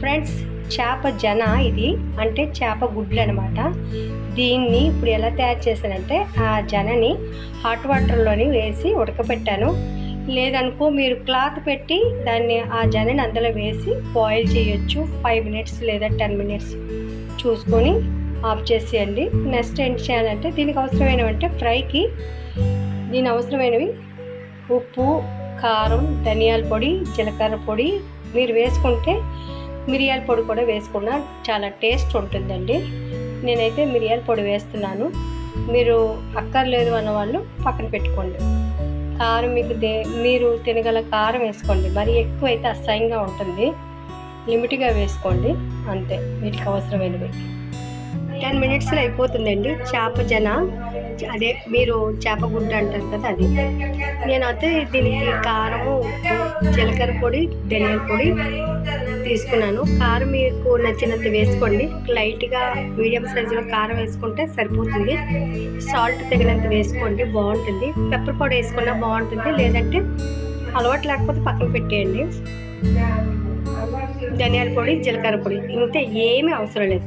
Friends చేప జన ఇది. అంటే చేప గుడ్లు అనమాట దీన్ని ఇప్పుడు ఎలా తయారు చేశానంటే ఆ జనని హాట్ వాటర్లోని వేసి ఉడకబెట్టాను లేదనుకో మీరు క్లాత్ పెట్టి దాన్ని ఆ జనని అందులో వేసి బాయిల్ చేయొచ్చు. ఫైవ్ మినిట్స్ లేదా టెన్ మినిట్స్ చూసుకొని ఆఫ్ చేసేయండి. నెక్స్ట్ ఏం చేయాలంటే దీనికి అవసరమైనవంటే ఫ్రైకి దీని అవసరమైనవి ఉప్పు కారం ధనియాల పొడి జీలకర్ర పొడి మీరు వేసుకుంటే మిరియాల పొడి కూడా వేసుకున్నా చాలా టేస్ట్ ఉంటుందండి. నేనైతే మిరియాల పొడి వేస్తున్నాను. మీరు అక్కర్లేదు అన్న వాళ్ళు పక్కన పెట్టుకోండి. కారం మీకు దే మీరు తినగల కారం వేసుకోండి. మరి ఎక్కువ అయితే అసహ్యంగా ఉంటుంది. లిమిట్గా వేసుకోండి. అంతే. వీటికి అవసరమైనవి. టెన్ మినిట్స్లో అయిపోతుందండి. చేప జన. అదే మీరు చేప గుడ్డ అంటారు కదా అది. నేనైతే దీనికి కారము జీలకర్ర పొడి ధనియాల పొడి తీసుకున్నాను. కారం మీకు నచ్చినంత వేసుకోండి. లైట్గా మీడియం సైజులో కారం వేసుకుంటే సరిపోతుంది. సాల్ట్ తగినంత వేసుకోండి బాగుంటుంది. పెప్పర్ పొడి వేసుకున్నా బాగుంటుంది. లేదంటే అలవాటు లేకపోతే పక్కన పెట్టేయండి. ధనియాల పొడి జీలకర్ర పొడి ఇంతే ఏమీ అవసరం లేదు.